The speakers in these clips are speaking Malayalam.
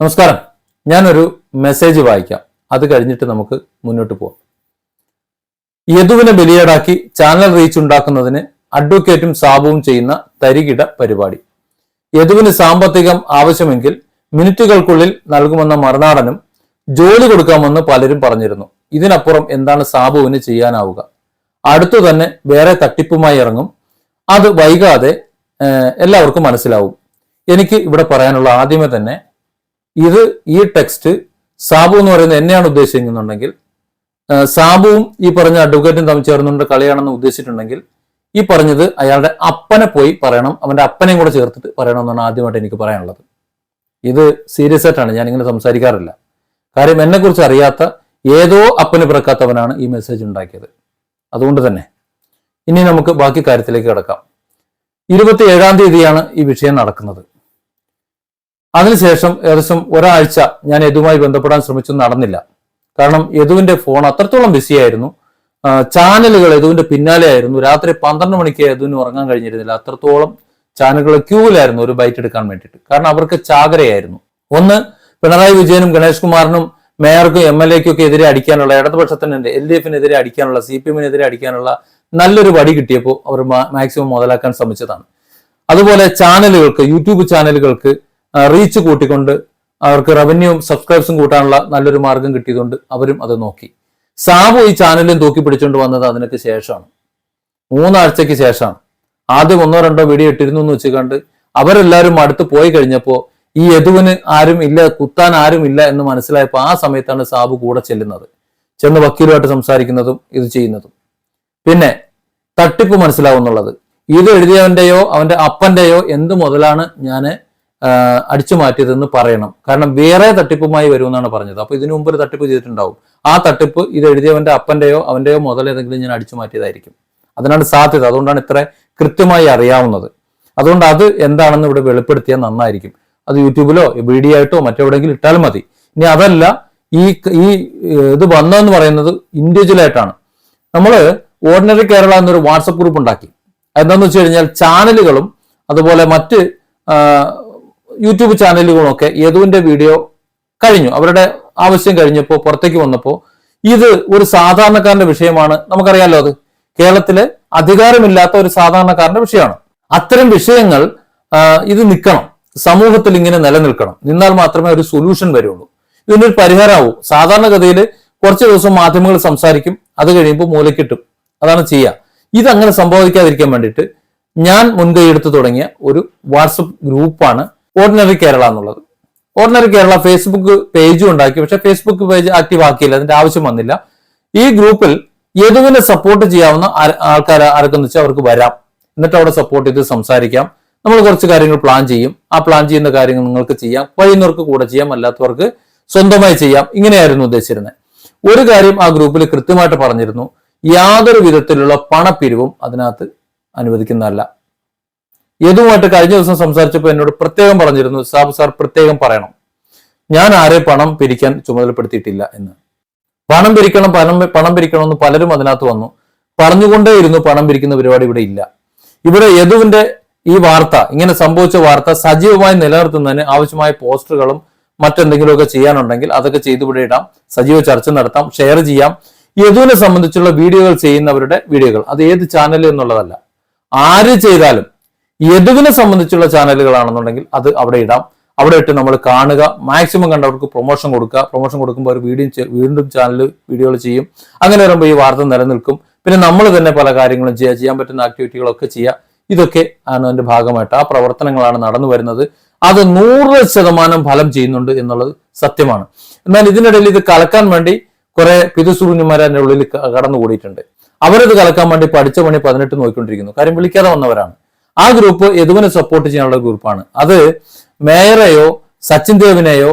നമസ്കാരം. ഞാനൊരു മെസ്സേജ് വായിക്കാം. അത് കഴിഞ്ഞിട്ട് നമുക്ക് മുന്നോട്ട് പോവാം. യദുവിനെ ബലിയേടാക്കി ചാനൽ റീച്ച് ഉണ്ടാക്കുന്നതിന് അഡ്വക്കേറ്റും സാബുവും ചെയ്യുന്ന തരികിട പരിപാടി. യദുവിന് സാമ്പത്തികം ആവശ്യമെങ്കിൽ മിനിറ്റുകൾക്കുള്ളിൽ നൽകുമെന്ന മറുനാടനും ജോലി കൊടുക്കാമെന്ന് പലരും പറഞ്ഞിരുന്നു. ഇതിനപ്പുറം എന്താണ് സാബുവിന് ചെയ്യാനാവുക? അടുത്തു തന്നെ വേറെ തട്ടിപ്പുമായി ഇറങ്ങും. അത് വൈകാതെ എല്ലാവർക്കും മനസ്സിലാവും. എനിക്ക് ഇവിടെ പറയാനുള്ള ആദ്യമേ തന്നെ ഇത് ഈ ടെക്സ്റ്റ് സാബു എന്ന് പറയുന്നത് എന്നെയാണ് ഉദ്ദേശിക്കുന്നുണ്ടെങ്കിൽ സാബുവും ഈ പറഞ്ഞ അഡ്വക്കേറ്റും തമ്മിൽ ചേർന്നുകൊണ്ട് കളിയാണെന്ന് ഉദ്ദേശിച്ചിട്ടുണ്ടെങ്കിൽ ഈ പറഞ്ഞത് അയാളുടെ അപ്പനെ പോയി പറയണം അവന്റെ അപ്പനെയും കൂടെ ചേർത്തിട്ട് പറയണം എന്നാണ് ആദ്യമായിട്ട് എനിക്ക് പറയാനുള്ളത്. ഇത് സീരിയസ് ആയിട്ടാണ് ഞാൻ ഇങ്ങനെ സംസാരിക്കാറില്ല. കാര്യം എന്നെക്കുറിച്ച് അറിയാത്ത ഏതോ അപ്പന് പിറക്കാത്തവനാണ് ഈ മെസ്സേജ് ഉണ്ടാക്കിയത്. അതുകൊണ്ട് തന്നെ ഇനി നമുക്ക് ബാക്കി കാര്യത്തിലേക്ക് കിടക്കാം. ഇരുപത്തി ഏഴാം തീയതിയാണ് ഈ വിഷയം നടക്കുന്നത്. അതിനുശേഷം ഏകദേശം ഒരാഴ്ച ഞാൻ യദുവുമായി ബന്ധപ്പെടാൻ ശ്രമിച്ചു നടന്നില്ല. കാരണം യദുവിന്റെ ഫോൺ അത്രത്തോളം ബിസിയായിരുന്നു ചാനലുകൾ യദുവിന്റെ പിന്നാലെ ആയിരുന്നു. രാത്രി പന്ത്രണ്ട് മണിക്ക് യദുവിന് ഉറങ്ങാൻ കഴിഞ്ഞിരുന്നില്ല. അത്രത്തോളം ചാനലുകൾ ക്യൂവിലായിരുന്നു ഒരു ബൈറ്റ് എടുക്കാൻ വേണ്ടിയിട്ട്. കാരണം അവർക്ക് ചാകരയായിരുന്നു. ഒന്ന് പിണറായി വിജയനും ഗണേഷ് കുമാറിനും മേയർക്കും എം എൽ എക്കും ഒക്കെ എതിരെ അടിക്കാനുള്ള ഇടതുപക്ഷത്തിന് എൽ ഡി എഫിനെതിരെ അടിക്കാനുള്ള സി പി എമ്മിനെതിരെ അടിക്കാനുള്ള നല്ലൊരു വടി കിട്ടിയപ്പോൾ അവർ മാക്സിമം മുതലാക്കാൻ ശ്രമിച്ചതാണ്. അതുപോലെ ചാനലുകൾക്ക് യൂട്യൂബ് ചാനലുകൾക്ക് റീച്ച് കൂട്ടിക്കൊണ്ട് അവർക്ക് റവന്യൂവും സബ്സ്ക്രൈബ്സും കൂട്ടാനുള്ള നല്ലൊരു മാർഗം കിട്ടിയതുകൊണ്ട് അവരും അത് നോക്കി. സാബു ഈ ചാനലും തൂക്കി പിടിച്ചുകൊണ്ട് വന്നത് അതിനൊക്കെ ശേഷമാണ്. മൂന്നാഴ്ചയ്ക്ക് ശേഷമാണ്. ആദ്യം ഒന്നോ രണ്ടോ വീഡിയോ ഇട്ടിരുന്നു എന്ന് വെച്ച് കണ്ട് അവരെല്ലാവരും അടുത്ത് പോയി കഴിഞ്ഞപ്പോൾ ഈ യദുവിന് ആരും ഇല്ല കുത്താൻ ആരും ഇല്ല എന്ന് മനസ്സിലായപ്പോൾ ആ സമയത്താണ് സാബു കൂടെ ചെല്ലുന്നത്. ചെന്ന് വക്കീലുമായിട്ട് സംസാരിക്കുന്നതും ഇത് ചെയ്യുന്നതും. പിന്നെ തട്ടിപ്പ് മനസ്സിലാവുന്നുള്ളത്. ഇത് എഴുതിയവന്റെയോ അവന്റെ അപ്പന്റെയോ എന്ത് മുതലാണ് ഞാൻ അടിച്ചു മാറ്റിയതെന്ന് പറയണം. കാരണം വേറെ തട്ടിപ്പുമായി വരുമെന്നാണ് പറഞ്ഞത്. അപ്പൊ ഇതിനു മുമ്പ് ഒരു തട്ടിപ്പ് ചെയ്തിട്ടുണ്ടാവും. ആ തട്ടിപ്പ് ഇത് എഴുതിയവന്റെ അപ്പന്റെയോ അവന്റെയോ മുതൽ ഏതെങ്കിലും ഞാൻ അടിച്ചു മാറ്റിയതായിരിക്കും. അതിനാണ് സാധ്യത. അതുകൊണ്ടാണ് ഇത്ര കൃത്യമായി അറിയാവുന്നത്. അതുകൊണ്ട് അത് എന്താണെന്ന് ഇവിടെ വെളിപ്പെടുത്തിയാൽ നന്നായിരിക്കും. അത് യൂട്യൂബിലോ വീഡിയോ ആയിട്ടോ മറ്റെവിടെയെങ്കിലും ഇട്ടാലും മതി. ഇനി അതല്ല ഈ ഈ ഇത് വന്നതെന്ന് പറയുന്നത് ഇൻഡിവിജ്വൽ ആയിട്ടാണ്. നമ്മൾ ഓർഡിനറി കേരള എന്നൊരു വാട്സപ്പ് ഗ്രൂപ്പ് ഉണ്ടാക്കി. എന്താണെന്ന് വെച്ച് കഴിഞ്ഞാൽ ചാനലുകളും അതുപോലെ മറ്റ് യൂട്യൂബ് ചാനലുകളൊക്കെ യദുവിന്റെ വീഡിയോ കഴിഞ്ഞു. അവരുടെ ആവശ്യം കഴിഞ്ഞപ്പോൾ പുറത്തേക്ക് വന്നപ്പോൾ ഇത് ഒരു സാധാരണക്കാരന്റെ വിഷയമാണ്. നമുക്കറിയാലോ അത് കേരളത്തിലെ അധികാരമില്ലാത്ത ഒരു സാധാരണക്കാരന്റെ വിഷയമാണ്. അത്തരം വിഷയങ്ങൾ ഇത് നിൽക്കണം. സമൂഹത്തിൽ ഇങ്ങനെ നിലനിൽക്കണം. നിന്നാൽ മാത്രമേ ഒരു സൊല്യൂഷൻ വരുള്ളൂ. ഇതിനൊരു പരിഹാരമാവും. സാധാരണഗതിയിൽ കുറച്ച് ദിവസം മാധ്യമങ്ങൾ സംസാരിക്കും. അത് കഴിയുമ്പോൾ മൂലക്കിട്ടും. അതാണ് ചെയ്യുക ഇതങ്ങനെ സംഭവിക്കാതിരിക്കാൻ വേണ്ടിയിട്ട് ഞാൻ മുൻകൈ എടുത്തു തുടങ്ങിയ ഒരു വാട്സപ്പ് ഗ്രൂപ്പാണ് ഓർഡിനറി കേരള എന്നുള്ളത്. ഓർഡിനറി കേരള ഫേസ്ബുക്ക് പേജും ഉണ്ടാക്കി. പക്ഷെ ഫേസ്ബുക്ക് പേജ് ആക്റ്റീവ് ആക്കിയില്ല. അതിന്റെ ആവശ്യം വന്നില്ല. ഈ ഗ്രൂപ്പിൽ യദുവിനെ സപ്പോർട്ട് ചെയ്യാവുന്ന ആൾക്കാർ ആർക്കെന്ന് വെച്ചാൽ അവർക്ക് വരാം. എന്നിട്ട് അവിടെ സപ്പോർട്ട് ചെയ്ത് സംസാരിക്കാം. നമ്മൾ കുറച്ച് കാര്യങ്ങൾ പ്ലാൻ ചെയ്യും. ആ പ്ലാൻ ചെയ്യുന്ന കാര്യങ്ങൾ നിങ്ങൾക്ക് ചെയ്യാം. കഴിയുന്നവർക്ക് കൂടെ ചെയ്യാം. അല്ലാത്തവർക്ക് സ്വന്തമായി ചെയ്യാം. ഇങ്ങനെയായിരുന്നു ഉദ്ദേശിച്ചിരുന്നത് ഒരു കാര്യം ആ ഗ്രൂപ്പിൽ കൃത്യമായിട്ട് പറഞ്ഞിരുന്നു. യാതൊരു വിധത്തിലുള്ള പണപ്പിരിവും അതിനകത്ത് അനുവദിക്കുന്നതല്ല. യദുമായിട്ട് കഴിഞ്ഞ ദിവസം സംസാരിച്ചപ്പോൾ എന്നോട് പ്രത്യേകം പറഞ്ഞിരുന്നു സാബ് സാർ പ്രത്യേകം പറയണം. ഞാൻ ആരെ പണം പിരിക്കാൻ ചുമതലപ്പെടുത്തിയിട്ടില്ല എന്ന്. പണം പിരിക്കണം പണം പണം പിരിക്കണം എന്ന് പലരും അതിനകത്ത് വന്നു. പറഞ്ഞുകൊണ്ടേ ഇരുന്നു പണം പിരിക്കുന്ന പരിപാടി ഇവിടെ ഇല്ല. ഇവിടെ യദുവിന്റെ ഈ വാർത്ത ഇങ്ങനെ സംഭവിച്ച വാർത്ത സജീവമായി നിലനിർത്തുന്നതിന് ആവശ്യമായ പോസ്റ്ററുകളും മറ്റെന്തെങ്കിലുമൊക്കെ ചെയ്യാനുണ്ടെങ്കിൽ അതൊക്കെ ചെയ്തു ഇവിടെ ഇടാം. സജീവ ചർച്ച നടത്താം ഷെയർ ചെയ്യാം. യദുവിനെ സംബന്ധിച്ചുള്ള വീഡിയോകൾ ചെയ്യുന്നവരുടെ വീഡിയോകൾ. അത് ഏത് ചാനൽ എന്നുള്ളതല്ല. ആര് ചെയ്താലും യദുവിനെ സംബന്ധിച്ചുള്ള ചാനലുകളാണെന്നുണ്ടെങ്കിൽ അത് അവിടെ ഇടാം. അവിടെ ഇട്ട് നമ്മൾ കാണുക. മാക്സിമം കണ്ടവർക്ക് പ്രൊമോഷൻ കൊടുക്കുക. പ്രൊമോഷൻ കൊടുക്കുമ്പോൾ അവർ വീഡിയോ വീണ്ടും ചാനൽ വീഡിയോകൾ ചെയ്യും. അങ്ങനെ വരുമ്പോൾ ഈ വാർത്ത നിലനിൽക്കും. പിന്നെ നമ്മൾ തന്നെ പല കാര്യങ്ങളും ചെയ്യുക ചെയ്യാൻ പറ്റുന്ന ആക്ടിവിറ്റികളൊക്കെ ചെയ്യുക ഇതൊക്കെ ആണ് അതിന്റെ ഭാഗമായിട്ട് ആ പ്രവർത്തനങ്ങളാണ് നടന്നു വരുന്നത്. അത് നൂറ് ശതമാനം ഫലം ചെയ്യുന്നുണ്ട് എന്നുള്ളത് സത്യമാണ്. എന്നാൽ ഇതിനിടയിൽ ഇത് കലക്കാൻ വേണ്ടി കുറെ പിതുസൂര്യന്മാർ അതിന്റെ ഉള്ളിൽ കടന്നുകൂടിയിട്ടുണ്ട്. അവരത് കലക്കാൻ വേണ്ടി പഠിച്ച പണി പതിനെട്ട് നോക്കിക്കൊണ്ടിരിക്കുന്നു. കാര്യം വിളിക്കാതെ വന്നവരാണ്. ആ ഗ്രൂപ്പ് യദുവിനെ സപ്പോർട്ട് ചെയ്യാനുള്ള ഗ്രൂപ്പാണ് അത് മേയറെയോ സച്ചിൻ ദേവിനെയോ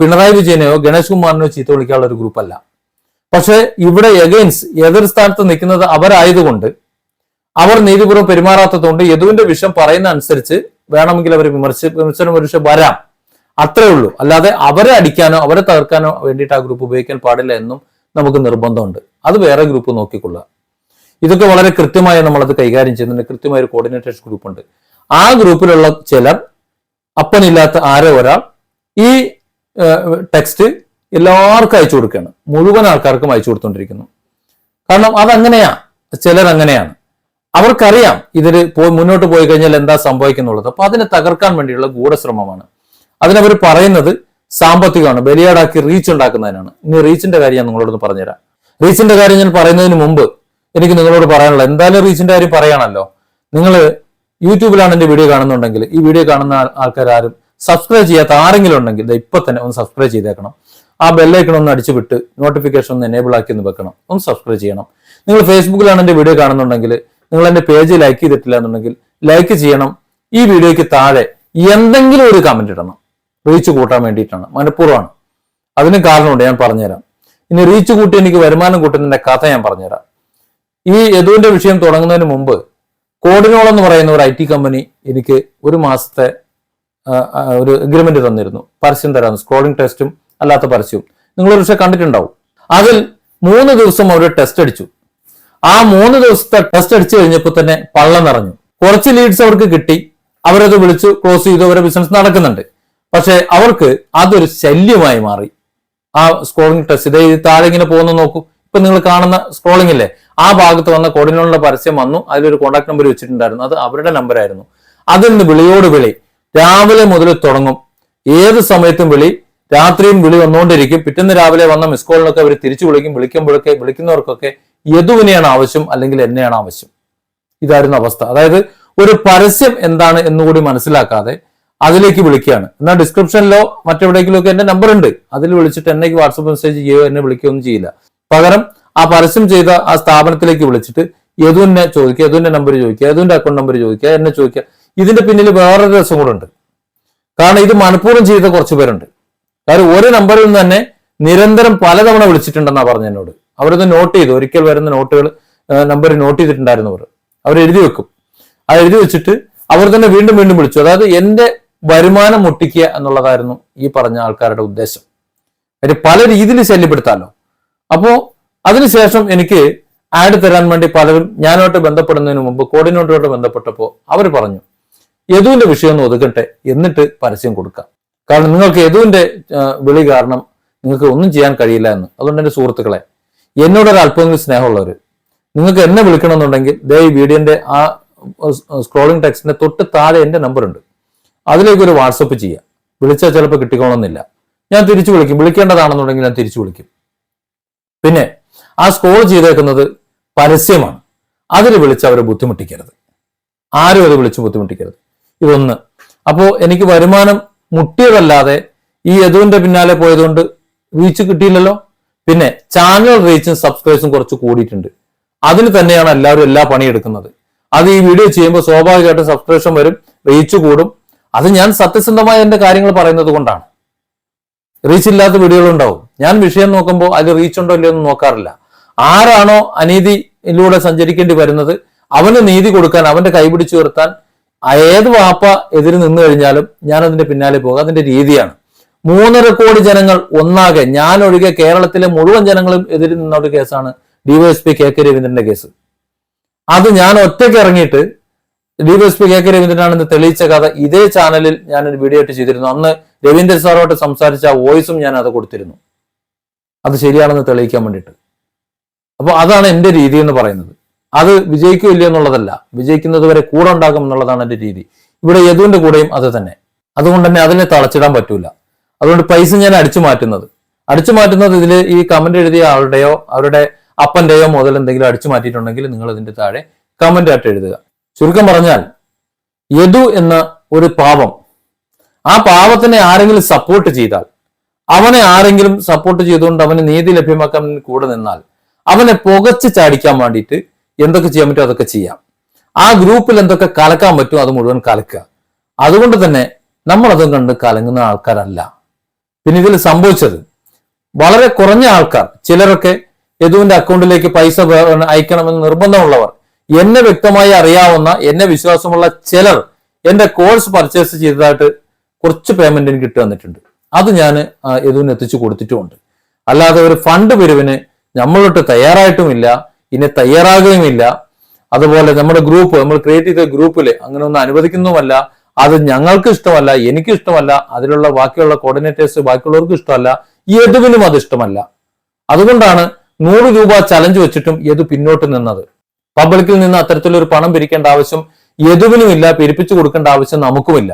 പിണറായി വിജയനെയോ ഗണേഷ് കുമാറിനെയോ ചീത്ത വിളിക്കാനുള്ള ഒരു ഗ്രൂപ്പല്ല പക്ഷെ ഇവിടെ എഗെയിൻസ് എതിർ സ്ഥാനത്ത് നിൽക്കുന്നത് അവരായതുകൊണ്ട് അവർ നീതിപൂർവം പെരുമാറാത്തതുകൊണ്ട് യദുവിന്റെ വിഷം പറയുന്ന അനുസരിച്ച് വേണമെങ്കിൽ അവർ വിമർശ വിമർശനം വിമർശം വരാം. അത്രേ ഉള്ളൂ. അല്ലാതെ അവരെ അടിക്കാനോ അവരെ തകർക്കാനോ വേണ്ടിയിട്ട് ആ ഗ്രൂപ്പ് ഉപയോഗിക്കാൻ പാടില്ല എന്നും നമുക്ക് നിർബന്ധമുണ്ട്. അത് വേറെ ഗ്രൂപ്പ് നോക്കിക്കൊള്ളുക. ഇതൊക്കെ വളരെ കൃത്യമായി നമ്മളത് കൈകാര്യം ചെയ്യുന്നുണ്ട് കൃത്യമായ ഒരു കോർഡിനേറ്റേഴ്സ് ഗ്രൂപ്പ് ഉണ്ട്. ആ ഗ്രൂപ്പിലുള്ള ചിലർ അപ്പനില്ലാത്ത ആരോ ഒരാൾ ഈ ടെക്സ്റ്റ് എല്ലാവർക്കും അയച്ചു കൊടുക്കുകയാണ്. മുഴുവൻ ആൾക്കാർക്കും അയച്ചു കൊടുത്തുകൊണ്ടിരിക്കുന്നു കാരണം അതങ്ങനെയാ. ചിലർ അങ്ങനെയാണ് അവർക്കറിയാം ഇതിൽ പോയി മുന്നോട്ട് പോയി കഴിഞ്ഞാൽ എന്താ സംഭവിക്കുന്നുള്ളത്. അപ്പൊ അതിനെ തകർക്കാൻ വേണ്ടിയുള്ള ഗൂഢശ്രമമാണ്. അതിനവർ പറയുന്നത് സാമ്പത്തികമാണ്. ബലിയാടാക്കി റീച്ച് ഉണ്ടാക്കുന്നതിനാണ്. ഇനി റീച്ചിന്റെ കാര്യം ഞാൻ നിങ്ങളോട് പറഞ്ഞുതരാം. റീച്ചിന്റെ കാര്യം ഞാൻ പറയുന്നതിന് മുമ്പ് എനിക്ക് നിങ്ങളോട് പറയാനുള്ളത്. എന്തായാലും റീച്ചിന്റെ കാര്യം പറയാണല്ലോ. നിങ്ങൾ യൂട്യൂബിലാണ് എന്റെ വീഡിയോ കാണുന്നുണ്ടെങ്കിൽ ഈ വീഡിയോ കാണുന്ന ആൾക്കാർ ആരും സബ്സ്ക്രൈബ് ചെയ്യാത്ത ആരെങ്കിലും ഉണ്ടെങ്കിൽ ഇപ്പൊ തന്നെ ഒന്ന് സബ്സ്ക്രൈബ് ചെയ്തേക്കണം. ആ ബെല്ലൈക്കൺ ഒന്ന് അടിച്ചു വിട്ട് നോട്ടിഫിക്കേഷൻ ഒന്ന് എനേബിൾ ആക്കി ഒന്ന് വെക്കണം. ഒന്ന് സബ്സ്ക്രൈബ് ചെയ്യണം. നിങ്ങൾ ഫേസ്ബുക്കിലാണ് എന്റെ വീഡിയോ കാണുന്നുണ്ടെങ്കിൽ നിങ്ങൾ എന്റെ പേജ് ലൈക്ക് ചെയ്തിട്ടില്ല എന്നുണ്ടെങ്കിൽ ലൈക്ക് ചെയ്യണം. ഈ വീഡിയോയ്ക്ക് താഴെ എന്തെങ്കിലും ഒരു കമന്റ് ഇടണം. റീച്ച് കൂട്ടാൻ വേണ്ടിയിട്ടാണ്. മനഃപൂർവമാണ്. അതിന് കാരണമുണ്ട്. ഞാൻ പറഞ്ഞുതരാം. ഇനി റീച്ച് കൂട്ടി എനിക്ക് വരുമാനം കൂട്ടുന്നതിന്റെ കഥ ഞാൻ പറഞ്ഞുതരാം. ഈ യദുവിന്റെ വിഷയം തുടങ്ങുന്നതിന് മുമ്പ് കോഡിനോൾ എന്ന് പറയുന്ന ഒരു ഐ ടി കമ്പനി എനിക്ക് ഒരു മാസത്തെ ഒരു എഗ്രിമെന്റ് തന്നിരുന്നു. പരസ്യം തരാമെന്ന് സ്ക്രോളിംഗ് ടെസ്റ്റും അല്ലാത്ത പരസ്യവും. നിങ്ങൾ ഒരു പക്ഷെ കണ്ടിട്ടുണ്ടാവും. അതിൽ മൂന്ന് ദിവസം അവർ ടെസ്റ്റ് അടിച്ചു. ആ മൂന്ന് ദിവസത്തെ ടെസ്റ്റ് അടിച്ചു കഴിഞ്ഞപ്പോൾ തന്നെ പള്ളം നിറഞ്ഞു. കുറച്ച് ലീഡ്സ് അവർക്ക് കിട്ടി. അവരത് വിളിച്ചു ക്ലോസ് ചെയ്തു അവരുടെ ബിസിനസ് നടക്കുന്നുണ്ട്. പക്ഷെ അവർക്ക് അതൊരു ശല്യമായി മാറി. ആ സ്കോറിംഗ് ടെസ്റ്റ് ഇതേ താഴെ ഇങ്ങനെ പോകുന്ന നോക്കൂ. ഇപ്പൊ നിങ്ങൾ കാണുന്ന സ്ക്രോളിംഗ് ഇല്ലേ ആ ഭാഗത്ത് വന്ന കോഡിനോളിന്റെ പരസ്യം വന്നു അതിലൊരു കോൺടാക്ട് നമ്പർ വെച്ചിട്ടുണ്ടായിരുന്നു അത് അവരുടെ നമ്പറായിരുന്നു അതിൽ നിന്ന് വിളിയോട് വിളി രാവിലെ മുതൽ തുടങ്ങും. ഏത് സമയത്തും വിളി രാത്രിയും വിളി വന്നുകൊണ്ടിരിക്കും. പിറ്റേന്ന് രാവിലെ വന്ന മിസ് കോളിനൊക്കെ അവർ തിരിച്ചു വിളിക്കും വിളിക്കുമ്പോഴൊക്കെ വിളിക്കുന്നവർക്കൊക്കെ യദുവിനെയാണ് ആവശ്യം അല്ലെങ്കിൽ എന്നെയാണ് ആവശ്യം. ഇതായിരുന്നു അവസ്ഥ. അതായത് ഒരു പരസ്യം എന്താണ് എന്നുകൂടി മനസ്സിലാക്കാതെ അതിലേക്ക് വിളിക്കുകയാണ്. എന്നാൽ ഡിസ്ക്രിപ്ഷനിലോ മറ്റെവിടെയെങ്കിലും ഒക്കെ എന്റെ നമ്പർ ഉണ്ട്. അതിൽ വിളിച്ചിട്ട് എന്നേക്ക് വാട്സപ്പ് മെസ്സേജ് ചെയ്യുകയോ എന്നെ വിളിക്കുകയോ ഒന്നും ചെയ്യില്ല. പകരം ആ പരസ്യം ചെയ്ത ആ സ്ഥാപനത്തിലേക്ക് വിളിച്ചിട്ട് യദുവിനെ ചോദിക്കുക യദുവിന്റെ നമ്പർ ചോദിക്കുക യദുവിന്റെ അക്കൗണ്ട് നമ്പർ ചോദിക്കുക എന്നെ ചോദിക്കുക. ഇതിന്റെ പിന്നിൽ വേറൊരു രസം കൂടെ ഉണ്ട്. കാരണം ഇത് മനഃപൂർവം ചെയ്ത കുറച്ച് പേരുണ്ട്. കാര്യം ഒരു നമ്പറിൽ നിന്ന് തന്നെ നിരന്തരം പലതവണ വിളിച്ചിട്ടുണ്ടെന്നാ പറഞ്ഞു എന്നോട്. അവരത് നോട്ട് ചെയ്തു. ഒരിക്കൽ വരുന്ന നോട്ടുകൾ നമ്പർ നോട്ട് ചെയ്തിട്ടുണ്ടായിരുന്നു അവർ. അവർ എഴുതി വെക്കും. അത് എഴുതി വെച്ചിട്ട് അവർ തന്നെ വീണ്ടും വീണ്ടും വിളിച്ചു. അതായത് എന്റെ വരുമാനം മുട്ടിക്കുക എന്നുള്ളതായിരുന്നു ഈ പറഞ്ഞ ആൾക്കാരുടെ ഉദ്ദേശം. പല രീതിയിൽ ശല്യപ്പെടുത്താമല്ലോ അപ്പോ അതിനുശേഷം എനിക്ക് ആഡ് തരാൻ വേണ്ടി പലരും ഞാനുമായിട്ട് ബന്ധപ്പെടുന്നതിന് മുമ്പ് കോർഡിനേറ്ററുമായിട്ട് ബന്ധപ്പെട്ടപ്പോൾ അവർ പറഞ്ഞു യദുവിന്റെ വിഷയം ഒന്ന് ഒതുക്കട്ടെ എന്നിട്ട് പരസ്യം കൊടുക്കാം. കാരണം നിങ്ങൾക്ക് യദുവിന്റെ വിളി കാരണം നിങ്ങൾക്ക് ഒന്നും ചെയ്യാൻ കഴിയില്ല എന്ന്. അതുകൊണ്ട് എന്റെ സുഹൃത്തുക്കളെ എന്നോട് ഒരു അല്പമെങ്കിലും സ്നേഹമുള്ളവർ നിങ്ങൾക്ക് എന്നെ വിളിക്കണമെന്നുണ്ടെങ്കിൽ ദേ ഈ വീഡിയോന്റെ ആ സ്ക്രോളിംഗ് ടെക്സ്റ്റിന്റെ തൊട്ട് താഴെ എന്റെ നമ്പർ ഉണ്ട്. അതിലേക്ക് ഒരു വാട്സപ്പ് ചെയ്യുക വിളിച്ചാൽ ചിലപ്പോൾ കിട്ടിക്കോണമെന്നില്ല ഞാൻ തിരിച്ചു വിളിക്കും. വിളിക്കേണ്ടതാണെന്നുണ്ടെങ്കിൽ ഞാൻ തിരിച്ചു വിളിക്കും. പിന്നെ ആ സ്കോൾ ചെയ്തേക്കുന്നത് പരസ്യമാണ്. അതിൽ വിളിച്ച് അവരെ ബുദ്ധിമുട്ടിക്കരുത്. ആരും അത് വിളിച്ച് ബുദ്ധിമുട്ടിക്കരുത്. ഇതൊന്ന്. അപ്പോ എനിക്ക് വരുമാനം മുട്ടിയതല്ലാതെ ഈ യദുവിന്റെ പിന്നാലെ പോയതുകൊണ്ട് റീച്ച് കിട്ടിയില്ലല്ലോ. പിന്നെ ചാനൽ റീച്ചും സബ്സ്ക്രൈബേഴ്സും കുറച്ച് കൂടിയിട്ടുണ്ട്. അതിന് തന്നെയാണ് എല്ലാവരും എല്ലാ പണിയെടുക്കുന്നത്. അത് ഈ വീഡിയോ ചെയ്യുമ്പോൾ സ്വാഭാവികമായിട്ടും സബ്സ്ക്രിപ്ഷൻ വരും റീച്ച് കൂടും. അത് ഞാൻ സത്യസന്ധമായ എന്റെ കാര്യങ്ങൾ പറയുന്നത് കൊണ്ടാണ്. റീച്ച് ഇല്ലാത്ത വീഡിയോകൾ ഉണ്ടാവും ഞാൻ വിഷയം നോക്കുമ്പോൾ അതിൽ റീച്ച് ഉണ്ടോ ഇല്ലയോ എന്ന് നോക്കാറില്ല. ആരാണോ അനീതിയിലൂടെ സഞ്ചരിക്കേണ്ടി വരുന്നത് അവന് നീതി കൊടുക്കാൻ അവന്റെ കൈപിടിച്ചു ഉയർത്താൻ ഏത് വാപ്പ എതിര് നിന്നു കഴിഞ്ഞാലും ഞാൻ അതിന്റെ പിന്നാലെ പോകുക അതിന്റെ രീതിയാണ്. മൂന്നര കോടി ജനങ്ങൾ ഒന്നാകെ ഞാൻ ഒഴികെ കേരളത്തിലെ മുഴുവൻ ജനങ്ങളും എതിര് നിന്ന ഒരു കേസാണ് ഡിവൈഎസ്പി കെ കെ രവീന്ദ്രന്റെ കേസ്. അത് ഞാൻ ഒറ്റയ്ക്ക് ഇറങ്ങിയിട്ട് ഡിവൈഎസ്പി കെ കെ രവീന്ദ്രനാണെന്ന് തെളിയിച്ച കഥ ഇതേ ചാനലിൽ ഞാൻ ഒരു വീഡിയോ ആയിട്ട് ചെയ്തിരുന്നു. അന്ന് രവീന്ദ്രൻ സാറോട്ട് സംസാരിച്ച ആ വോയിസും ഞാൻ അത് കൊടുത്തിരുന്നു. അത് ശരിയാണെന്ന് തെളിയിക്കാൻ വേണ്ടിയിട്ട്. അപ്പോൾ അതാണ് എന്റെ രീതി എന്ന് പറയുന്നത്. അത് വിജയിക്കും ഇല്ല എന്നുള്ളതല്ല. വിജയിക്കുന്നത് വരെ കൂടെ ഉണ്ടാകും എന്നുള്ളതാണ് എന്റെ രീതി. ഇവിടെ യദുവിന്റെ കൂടെയും അത് തന്നെ. അതുകൊണ്ട് തന്നെ അതിനെ തളച്ചിടാൻ പറ്റൂല. അതുകൊണ്ട് പൈസ ഞാൻ അടിച്ചു മാറ്റുന്നത്. അടിച്ചു മാറ്റുന്നത് ഇതിൽ ഈ കമന്റ് എഴുതിയ ആളുടെയോ അവരുടെ അപ്പന്റെയോ മുതൽ എന്തെങ്കിലും അടിച്ചു മാറ്റിയിട്ടുണ്ടെങ്കിൽ നിങ്ങൾ ഇതിന്റെ താഴെ കമന്റ് ആയിട്ട് എഴുതുക. ചുരുക്കം പറഞ്ഞാൽ യദു എന്ന ഒരു പാവം ആ പാവത്തിനെ ആരെങ്കിലും സപ്പോർട്ട് ചെയ്താൽ അവനെ ആരെങ്കിലും സപ്പോർട്ട് ചെയ്തുകൊണ്ട് അവന് നീതി ലഭ്യമാക്കാൻ കൂടെ നിന്നാൽ അവനെ പുകച്ച് ചാടിക്കാൻ വേണ്ടിയിട്ട് എന്തൊക്കെ ചെയ്യാൻ പറ്റുമോ അതൊക്കെ ചെയ്യാം. ആ ഗ്രൂപ്പിൽ എന്തൊക്കെ കലക്കാൻ പറ്റുമോ അത് മുഴുവൻ കലക്കുക. അതുകൊണ്ട് തന്നെ നമ്മൾ കണ്ട് കലങ്ങുന്ന ആൾക്കാരല്ല. പിന്നെ ഇതിൽ സംഭവിച്ചത് വളരെ കുറഞ്ഞ ആൾക്കാർ ചിലരൊക്കെ യദുവിന്റെ അക്കൗണ്ടിലേക്ക് പൈസ അയക്കണമെന്ന് നിർബന്ധമുള്ളവർ എന്നെ വ്യക്തമായി അറിയാവുന്ന എന്നെ വിശ്വാസമുള്ള ചിലർ എന്റെ കോഴ്സ് പർച്ചേസ് ചെയ്തതായിട്ട് കുറച്ച് പേയ്മെന്റ് എനിക്ക് ഇട്ട് തന്നിട്ടുണ്ട് അത് ഞാൻ യദുവിന് എത്തിച്ചു കൊടുത്തിട്ടുമുണ്ട്. അല്ലാതെ ഒരു ഫണ്ട് പിരിവിന് നമ്മളൊട്ട് തയ്യാറായിട്ടുമില്ല ഇനി തയ്യാറാകുകയുമില്ല. അതുപോലെ നമ്മുടെ ഗ്രൂപ്പ് നമ്മൾ ക്രിയേറ്റ് ചെയ്ത ഗ്രൂപ്പിൽ അങ്ങനെ ഒന്നും അനുവദിക്കുന്നതുമല്ല. അത് ഞങ്ങൾക്ക് ഇഷ്ടമല്ല എനിക്ക് ഇഷ്ടമല്ല അതിലുള്ള ബാക്കിയുള്ള കോർഡിനേറ്റേഴ്സ് ബാക്കിയുള്ളവർക്ക് ഇഷ്ടമല്ല യദുവിനും അത് ഇഷ്ടമല്ല. അതുകൊണ്ടാണ് നൂറ് രൂപ ചലഞ്ച് വെച്ചിട്ടും യദു പിന്നോട്ട് നിന്നത്. പബ്ലിക്കിൽ നിന്ന് അത്തരത്തിലൊരു പണം പിരിക്കേണ്ട ആവശ്യം യദുവിനുമില്ല പിരിപ്പിച്ചു കൊടുക്കേണ്ട ആവശ്യം നമുക്കുമില്ല.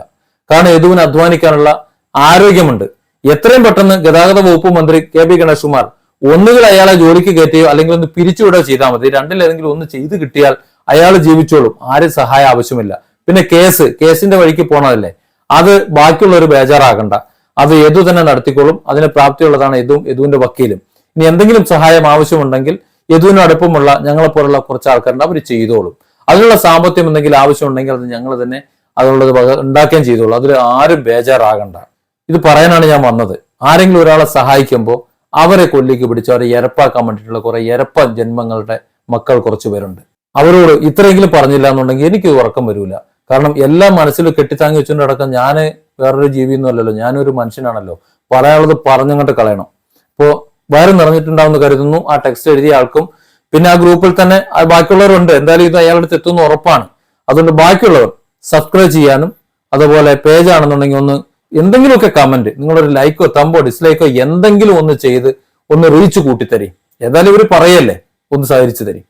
കാരണം യദുവിന് അധ്വാനിക്കാനുള്ള ആരോഗ്യമുണ്ട്. എത്രയും പെട്ടെന്ന് ഗതാഗത വകുപ്പ് മന്ത്രി കെ പി ഗണേഷ് കുമാർ ഒന്നുകിൽ അയാളെ ജോലിക്ക് കയറ്റുകയോ അല്ലെങ്കിൽ ഒന്ന് പിരിച്ചുവിടുകയോ ചെയ്താൽ മതി. രണ്ടിലേതെങ്കിലും ഒന്ന് ചെയ്ത് കിട്ടിയാൽ അയാൾ ജീവിച്ചോളും. ആരും സഹായം ആവശ്യമില്ല. പിന്നെ കേസ് കേസിന്റെ വഴിക്ക് പോണതല്ലേ? അത് ബാക്കിയുള്ള ബാക്കിയുള്ളവർ ബേജാറാകണ്ട. അത് യദു തന്നെ നടത്തിക്കോളും. അതിന് പ്രാപ്തിയുള്ളതാണ് യദുവും യദുവിന്റെ വക്കീലും. ഇനി എന്തെങ്കിലും സഹായം ആവശ്യമുണ്ടെങ്കിൽ യദുവിന് അടുപ്പമുള്ള ഞങ്ങളെപ്പോലുള്ള കുറച്ച് ആൾക്കാരുണ്ട്. അവർ ചെയ്തോളും. അതിനുള്ള സാമ്പത്തികം എന്തെങ്കിലും ആവശ്യമുണ്ടെങ്കിൽ അത് ഞങ്ങൾ തന്നെ അതുള്ളത് ഉണ്ടാക്കുകയും ചെയ്തോളൂ അതിൽ ആരും ബേജാറാകണ്ട. ഇത് പറയാനാണ് ഞാൻ വന്നത്. ആരെങ്കിലും ഒരാളെ സഹായിക്കുമ്പോൾ അവരെ കൊല്ലിക്ക് പിടിച്ച് അവരെ ഇരപ്പാക്കാൻ വേണ്ടിയിട്ടുള്ള കുറെ ഇരപ്പ ജന്മങ്ങളുടെ മക്കൾ കുറച്ച് പേരുണ്ട്. അവരോട് ഇത്രയെങ്കിലും പറഞ്ഞില്ല എന്നുണ്ടെങ്കിൽ എനിക്ക് ഉറക്കം വരില്ല കാരണം എല്ലാം മനസ്സിൽ കെട്ടിത്താങ്ങി വെച്ചുകൊണ്ട് അടക്കം ഞാൻ വേറൊരു ജീവിയൊന്നും അല്ലല്ലോ. ഞാനൊരു മനുഷ്യനാണല്ലോ. പറയാനുള്ളത് പറഞ്ഞങ്ങോട്ട് കളയണം. അപ്പോ വയറ് നിറഞ്ഞിട്ടുണ്ടാവുമെന്ന് കരുതുന്നു. ആ ടെക്സ്റ്റ് എഴുതിയ ആൾക്കും പിന്നെ ആ ഗ്രൂപ്പിൽ തന്നെ ബാക്കിയുള്ളവരുണ്ട്. എന്തായാലും ഇത് അയാളുടെ അടുത്ത് ഉറപ്പാണ്. അതുകൊണ്ട് ബാക്കിയുള്ളവർ സബ്സ്ക്രൈബ് ചെയ്യാനും അതുപോലെ പേജ് ആണെന്നുണ്ടെങ്കിൽ ഒന്ന് എന്തെങ്കിലുമൊക്കെ കമന്റ് നിങ്ങളൊരു ലൈക്കോ തമ്പോ ഡിസ്ലൈക്കോ എന്തെങ്കിലും ഒന്ന് ചെയ്ത് ഒന്ന് റീച്ച് കൂട്ടിത്തരി. എന്തായാലും ഇവർ പറയല്ലേ ഒന്ന് സഹകരിച്ചു തരും.